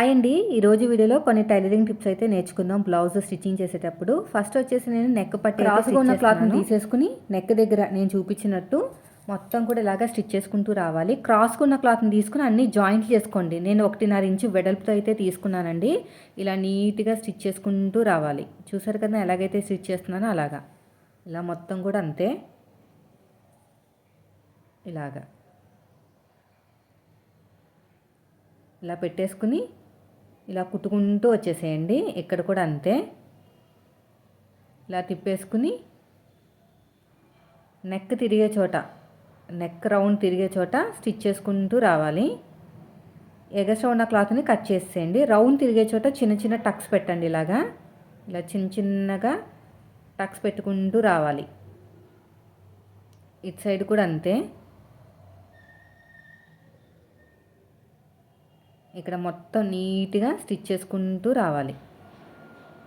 Hi అండి. ఈరోజు వీడియోలో కొన్ని టైలరింగ్ టిప్స్ అయితే నేర్చుకుందాం. బ్లౌజ్ స్టిచ్చింగ్ చేసేటప్పుడు. ఫస్ట్ వచ్చేసి నేను నెక్ పట్టి రాసుగా ఉన్న క్లాత్ని తీసేసుకుని నెక్ దగ్గర నేను చూపించినట్టు మొత్తం కూడా ఇలాగా స్టిచ్ చేసుకుంటూ రావాలి. క్రాస్గా ఉన్న క్లాత్ని తీసుకుని అన్ని జాయింట్లు చేసుకోండి. నేను ఒకటిన్నర ఇంచు వెడల్పుతో అయితే తీసుకున్నానండి. ఇలా నీట్గా స్టిచ్ చేసుకుంటూ రావాలి. చూసారు కదా ఎలాగైతే స్టిచ్ చేస్తున్నానో అలాగా. ఇలా మొత్తం కూడా అంతే. ఇలాగా. ఇలా పెట్టేసుకుని ఇలా కుట్టుకుంటూ వచ్చేసేయండి. ఇక్కడ కూడా అంతే. ఇలా తిప్పేసుకుని నెక్ తిరిగే చోట నెక్ రౌండ్ తిరిగే చోట స్టిచ్ చేసుకుంటూ రావాలి. ఎగస్ట్రా ఉన్న క్లాత్ని కట్ చేసేయండి రౌండ్ తిరిగే చోట చిన్న చిన్న టక్స్ పెట్టండి ఇలాగా. ఇలా చిన్న చిన్నగా టక్స్ పెట్టుకుంటూ రావాలి. ఇటు సైడ్ కూడా అంతే. ఇక్కడ మొత్తం నీట్గా స్టిచ్ చేసుకుంటూ రావాలి.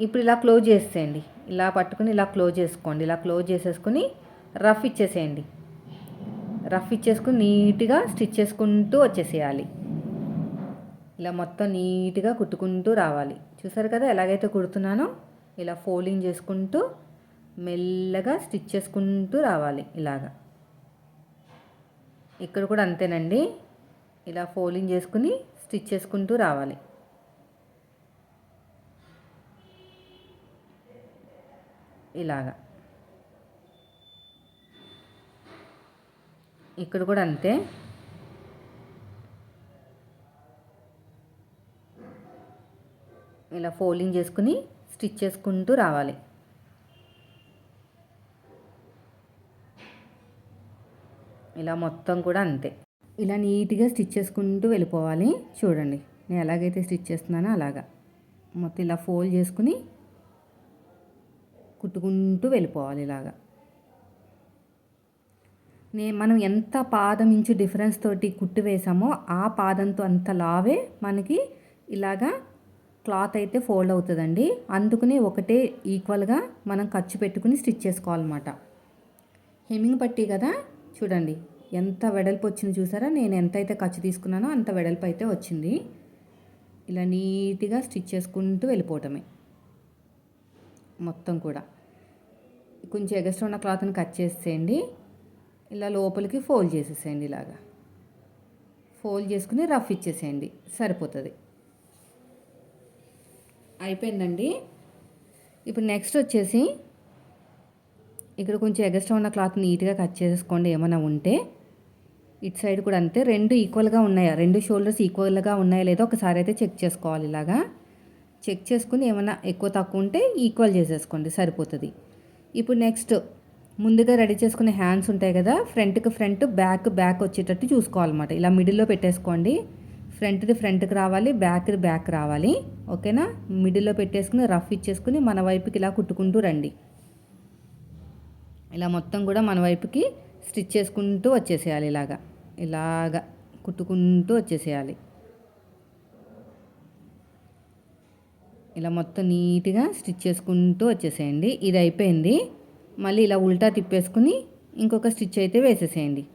ఇప్పుడు ఇలా క్లోజ్ చేసేయండి. ఇలా పట్టుకుని ఇలా క్లోజ్ చేసుకోండి. ఇలా క్లోజ్ చేసేసుకుని రఫ్ ఇచ్చేసేయండి. రఫ్ ఇచ్చేసుకుని నీట్గా స్టిచ్ చేసుకుంటూ వచ్చేసేయాలి. ఇలా మొత్తం నీట్గా కుట్టుకుంటూ రావాలి. చూసారు కదా ఎలాగైతే కుడుతున్నానో ఇలా ఫోల్డింగ్ చేసుకుంటూ మెల్లగా స్టిచ్ చేసుకుంటూ రావాలి ఇలాగా. ఇక్కడ కూడా అంతేనండి. ఇలా ఫోల్డింగ్ చేసుకుని స్టిచ్ చేసుకుంటూ రావాలి. ఇలాగా. ఇక్కడ కూడా అంతే. ఇలా ఫోల్డింగ్ చేసుకుని స్టిచ్ చేసుకుంటూ రావాలి. ఇలా మొత్తం కూడా అంతే. ఇలా నీట్గా స్టిచ్ చేసుకుంటూ వెళ్ళిపోవాలి. చూడండి నేను ఎలాగైతే స్టిచ్ చేస్తున్నానో అలాగా. మొత్తం ఇలా ఫోల్డ్ చేసుకుని కుట్టుకుంటూ వెళ్ళిపోవాలి ఇలాగా. నే మనం ఎంత పాదం ఇంచు డిఫరెన్స్ తోటి కుట్టు వేసామో ఆ పాదంతో అంత లావే మనకి ఇలాగా క్లాత్ అయితే ఫోల్డ్ అవుతుందండి. అందుకని ఒకటే ఈక్వల్గా మనం ఖర్చు పెట్టుకుని స్టిచ్ చేసుకోవాలన్నమాట. హెమ్మింగ్ పట్టి కదా? చూడండి. ఎంత వెడల్పు వచ్చింది చూసారా? నేను ఎంత అయితే ఖర్చు తీసుకున్నానో అంత వెడల్పు అయితే వచ్చింది. ఇలా నీట్గా స్టిచ్ చేసుకుంటూ వెళ్ళిపోవటమే. మొత్తం కూడా. కొంచెం ఎగస్ట్రా ఉన్న క్లాత్ని కట్ చేసేయండి. ఇలా లోపలికి ఫోల్డ్ చేసేసేయండి ఇలాగా. ఫోల్డ్ చేసుకుని రఫ్ ఇచ్చేసేయండి. సరిపోతుంది. అయిపోయిందండి. ఇప్పుడు నెక్స్ట్ వచ్చేసి ఇక్కడ కొంచెం ఎగస్ట్రా ఉన్న క్లాత్ నీట్గా కట్ చేసుకోండి ఏమైనా ఉంటే. ఇటు సైడ్ కూడా అంతే. రెండు ఈక్వల్గా ఉన్నాయా? రెండు షోల్డర్స్ ఈక్వల్గా ఉన్నాయా లేదో ఒకసారి అయితే చెక్ చేసుకోవాలి ఇలాగా. చెక్ చేసుకుని ఏమైనా ఎక్కువ తక్కువ ఉంటే ఈక్వల్ చేసేసుకోండి సరిపోతుంది. ఇప్పుడు నెక్స్ట్ ముందుగా రెడీ చేసుకునే హ్యాండ్స్ ఉంటాయి కదా ఫ్రంట్కి ఫ్రంట్ బ్యాక్ బ్యాక్ వచ్చేటట్టు చూసుకోవాలన్నమాట. ఇలా మిడిల్లో పెట్టేసుకోండి. ఫ్రంట్ది ఫ్రంట్కి రావాలి బ్యాక్ది బ్యాక్ రావాలి. ఓకేనా? మిడిల్లో పెట్టేసుకుని రఫ్ ఇచ్చేసుకుని మన వైపుకి ఇలా కుట్టుకుంటూ రండి. ఇలా మొత్తం కూడా మన వైపుకి స్టిచ్ చేసుకుంటూ వచ్చేసేయాలి ఇలాగా. ఇలాగా కుట్టుకుంటూ వచ్చేసేయాలి. ఇలా మొత్తం నీట్గా స్టిచ్ చేసుకుంటూ వచ్చేసేయండి. ఇది అయిపోయింది. మళ్ళీ ఇలా ఉల్టా తిప్పేసుకుని ఇంకొక స్టిచ్ అయితే వేసేసేయండి.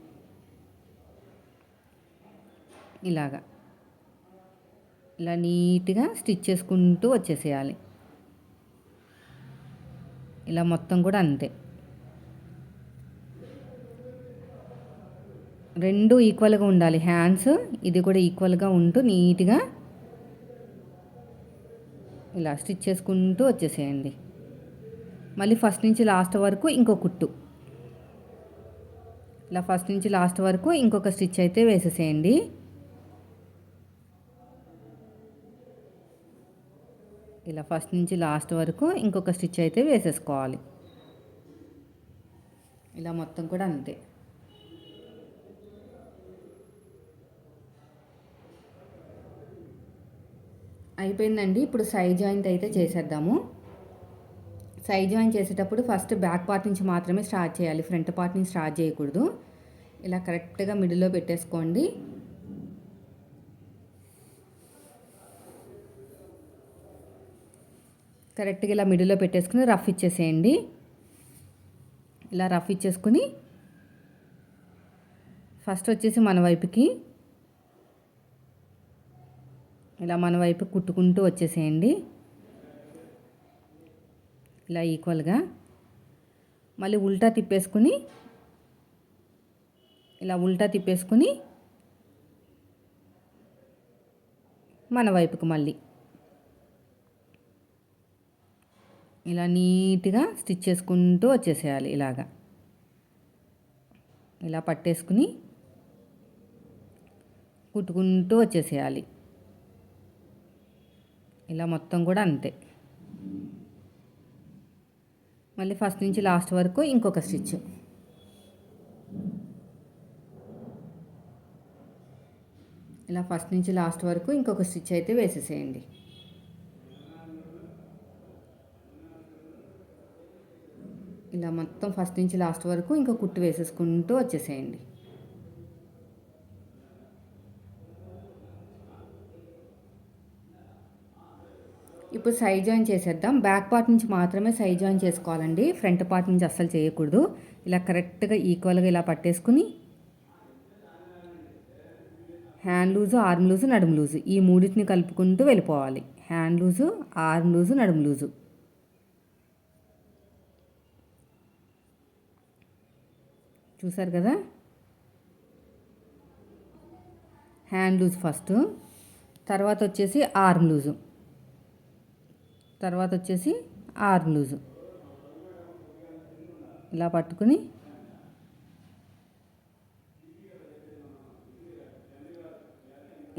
ఇలాగా. ఇలా నీట్గా స్టిచ్ చేసుకుంటూ వచ్చేసేయాలి. ఇలా మొత్తం కూడా అంతే. రెండు ఈక్వల్గా ఉండాలి. హ్యాండ్స్ ఇది కూడా ఈక్వల్గా ఉంటూ నీట్గా ఇలా స్టిచ్ చేసుకుంటూ వచ్చేసేయండి. మళ్ళీ ఫస్ట్ నుంచి లాస్ట్ వరకు ఇంకో కుట్టు. ఇలా ఫస్ట్ నుంచి లాస్ట్ వరకు ఇంకొక స్టిచ్ అయితే వేసేసేయండి. ఇలా ఫస్ట్ నుంచి లాస్ట్ వరకు ఇంకొక స్టిచ్ అయితే వేసేసుకోవాలి. ఇలా మొత్తం కూడా అంతే. అయిపోయిందండి. ఇప్పుడు సైడ్ జాయింట్ అయితే చేసేద్దాము. సైడ్ జాయింట్ చేసేటప్పుడు ఫస్ట్ బ్యాక్ పార్ట్ నుంచి మాత్రమే స్టార్ట్ చేయాలి. ఫ్రంట్ పార్ట్ నుంచి స్టార్ట్ చేయకూడదు. ఇలా కరెక్ట్గా మిడిల్లో పెట్టేసుకోండి. కరెక్ట్గా ఇలా మిడిల్లో పెట్టేసుకుని రఫ్ ఇచ్చేసేయండి. ఇలా రఫ్ ఇచ్చేసుకుని ఫస్ట్ వచ్చేసి మన వైపుకి ఇలా మన వైపు కుట్టుకుంటూ వచ్చేసేయండి. ఇలా ఈక్వల్గా. మళ్ళీ ఉల్టా తిప్పేసుకుని ఇలా ఉల్టా తిప్పేసుకుని మన వైపుకు మళ్ళీ. ఇలా నీట్గా స్టిచ్ చేసుకుంటూ వచ్చేసేయాలి ఇలాగా. ఇలా పట్టేసుకుని కుట్టుకుంటూ వచ్చేసేయాలి. ఇలా మొత్తం కూడా అంతే. మళ్ళీ ఫస్ట్ నుంచి లాస్ట్ వరకు ఇంకొక స్టిచ్. ఇలా ఫస్ట్ నుంచి లాస్ట్ వరకు ఇంకొక స్టిచ్ అయితే వేసేసేయండి. ఇలా మొత్తం ఫస్ట్ నుంచి లాస్ట్ వరకు ఇంకా కుట్టు వేసేసుకుంటూ వచ్చేసేయండి. ఇప్పుడు సైడ్ జాయిన్ చేసేద్దాం. బ్యాక్ పార్ట్ నుంచి మాత్రమే సైడ్ జాయిన్ చేసుకోవాలండి. ఫ్రంట్ పార్ట్ నుంచి అస్సలు చేయకూడదు. ఇలా కరెక్ట్గా ఈక్వల్గా ఇలా పట్టేసుకుని హ్యాండ్ లూజు ఆర్మ్ లూజు నడుము లూజు ఈ మూడింటిని కలుపుకుంటూ వెళ్ళిపోవాలి. హ్యాండ్ లూజు ఆర్మ్ లూజు నడుము లూజు చూసారు కదా? హ్యాండ్ లూజ్ ఫస్ట్ తర్వాత వచ్చేసి ఆర్మ్ లూజు తర్వాత వచ్చేసి ఆర్మ్ లూజు. ఇలా పట్టుకుని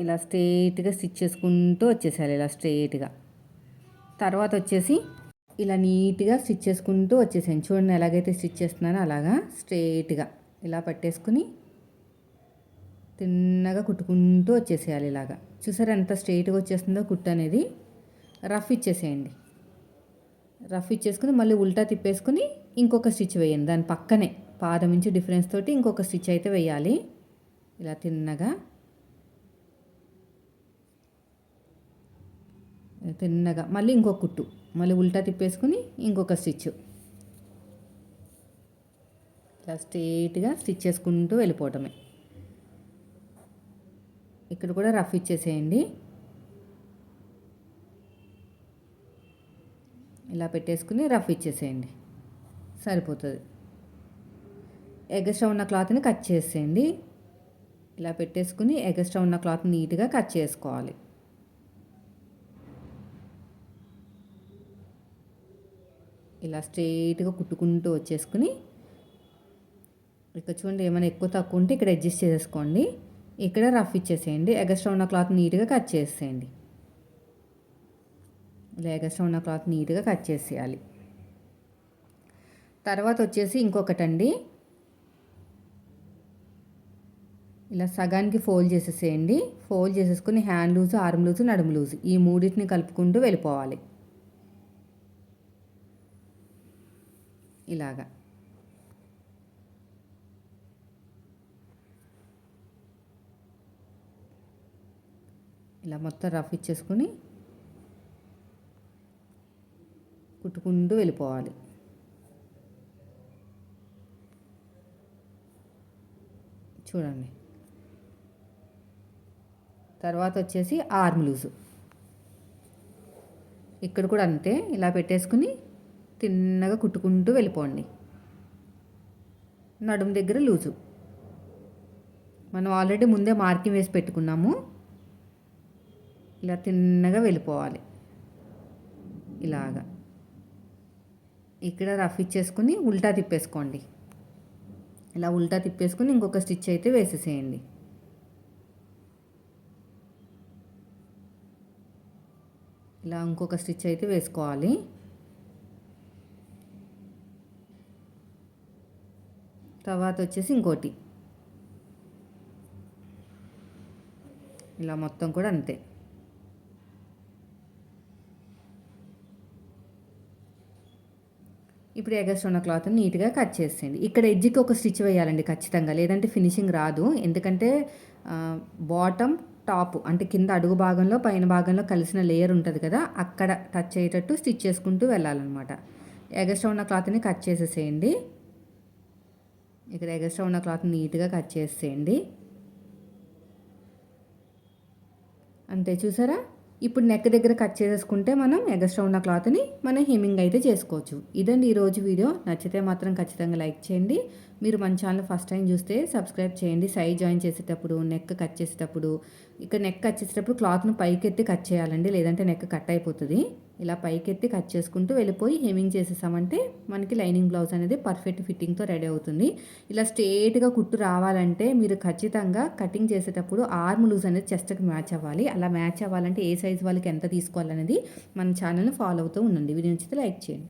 ఇలా స్ట్రేట్గా స్టిచ్ చేసుకుంటూ వచ్చేసేయాలి ఇలా స్ట్రేట్గా. తర్వాత వచ్చేసి ఇలా నీట్గా స్టిచ్ చేసుకుంటూ వచ్చేసాను చూడండి ఎలాగైతే స్టిచ్ చేస్తున్నానో అలాగా స్ట్రేట్గా ఇలా పట్టేసుకుని తిన్నగా కుట్టుకుంటూ వచ్చేసేయాలి ఇలాగా. చూసారు ఎంత స్ట్రైట్గా వచ్చేస్తుందో కుట్టు అనేది? రఫ్ ఇచ్చేసేయండి. రఫ్ ఇచ్చేసుకుని మళ్ళీ ఉల్టా తిప్పేసుకుని ఇంకొక స్టిచ్ వేయండి. దాని పక్కనే పాదం నుంచి డిఫరెన్స్ తోటి ఇంకొక స్టిచ్ అయితే వేయాలి. ఇలా తిన్నగా. తిన్నగా. మళ్ళీ ఇంకొక కుట్టు. మళ్ళీ ఉల్టా తిప్పేసుకుని ఇంకొక స్టిచ్. ఇలా స్ట్రేట్గా స్టిచ్ చేసుకుంటూ వెళ్ళిపోవటమే. ఇక్కడ కూడా రఫ్ ఇచ్చేసేయండి. ఇలా పెట్టేసుకుని రఫ్ ఇచ్చేసేయండి. సరిపోతుంది. ఎగస్ట్రా ఉన్న క్లాత్ని కట్ చేసేయండి. ఇలా పెట్టేసుకుని ఎగస్ట్రా ఉన్న క్లాత్ నీట్గా కట్ చేసుకోవాలి. ఇలా స్ట్రైట్గా కుట్టుకుంటూ వచ్చేసుకుని ఇక్కడ చూడండి ఏమైనా ఎక్కువ తక్కువ ఉంటే ఇక్కడ అడ్జస్ట్ చేసేసుకోండి ఇక్కడ రఫ్ ఇచ్చేసేయండి. ఎగస్ట్రా ఉన్న క్లాత్ నీట్గా కట్ చేసేయండి. ఇలా ఉన్న క్లాత్ నీట్గా కట్ చేసేయాలి. తర్వాత వచ్చేసి ఇంకొకటండి. ఇలా సగానికి ఫోల్డ్ చేసేసేయండి. ఫోల్డ్ చేసేసుకుని హ్యాండ్ లూజు ఆర్మ్ లూజు నడుము లూజు ఈ మూడింటిని కలుపుకుంటూ వెళ్ళిపోవాలి. ఇలాగా. ఇలా మొత్తం రఫ్ ఇచ్చేసుకుని కుట్టుకుంటూ వెళ్ళిపోవాలి. చూడండి. తర్వాత వచ్చేసి ఆర్మ్ లూజు. ఇక్కడ కూడా అంతే ఇలా పెట్టేసుకుని తిన్నగా కుట్టుకుంటూ వెళ్ళిపోండి. నడుము దగ్గర లూజు. మనం ఆల్రెడీ ముందే మార్కింగ్ వేసి పెట్టుకున్నాము. ఇలా తిన్నగా వెళ్ళిపోవాలి. ఇలాగా. ఇక్కడ రఫ్ ఇచ్చేసుకుని ఉల్టా తిప్పేసుకోండి. ఇలా ఉల్టా తిప్పేసుకుని ఇంకొక స్టిచ్ అయితే వేసేసేయండి. ఇలా ఇంకొక స్టిచ్ అయితే వేసుకోవాలి. తర్వాత వచ్చేసి ఇంకోటి. ఇలా మొత్తం కూడా అంతే. ఇప్పుడు ఎగస్ట్ ఉన్న క్లాత్ నీట్గా కట్ చేసేయండి. ఇక్కడ ఎడ్జ్కి ఒక స్టిచ్ వేయాలండి ఖచ్చితంగా. లేదంటే ఫినిషింగ్ రాదు. ఎందుకంటే బాటమ్ టాప్ అంటే కింద అడుగు భాగంలో పైన భాగంలో కలిసిన లేయర్ ఉంటుంది కదా అక్కడ టచ్ అయ్యేటట్టు స్టిచ్ చేసుకుంటూ వెళ్ళాలన్నమాట. ఎగస్ట్రా ఉన్న క్లాత్ని కట్ చేసేసేయండి. ఇక్కడ ఎగస్ట్రా ఉన్న క్లాత్ నీట్గా కట్ చేసేయండి. అంతే చూసారా? ఇప్పుడు నెక్ దగ్గర కట్ చేసేసుకుంటే మనం ఎగస్ట్రా ఉన్న క్లాత్ని మనం హెమ్మింగ్ అయితే చేసుకోవచ్చు. ఇదండి ఈరోజు వీడియో నచ్చితే మాత్రం ఖచ్చితంగా లైక్ చేయండి. మీరు మన ఛానల్ ఫస్ట్ టైం చూస్తే సబ్స్క్రైబ్ చేయండి. సైజ్ జాయిన్ చేసేటప్పుడు నెక్ కట్ చేసేటప్పుడు ఇక్కడ నెక్ కట్ చేసేటప్పుడు క్లాత్ను పైకెత్తి కట్ చేయాలండి. లేదంటే నెక్ కట్ అయిపోతుంది. ఇలా పైకెత్తి కట్ చేసుకుంటూ వెళ్ళిపోయి హెమింగ్ చేసేసామంటే మనకి లైనింగ్ బ్లౌజ్ అనేది పర్ఫెక్ట్ ఫిట్టింగ్తో రెడీ అవుతుంది. ఇలా స్ట్రేట్గా కుట్టు రావాలంటే మీరు ఖచ్చితంగా కటింగ్ చేసేటప్పుడు ఆర్మ్ లూజ్ అనేది చెస్ట్కి మ్యాచ్ అవ్వాలి. అలా మ్యాచ్ అవ్వాలంటే ఏ సైజ్ వాళ్ళకి ఎంత తీసుకోవాలనేది మన ఛానల్ని ఫాలో అవుతూ ఉండండి. వీడియో నచ్చితే లైక్ చేయండి.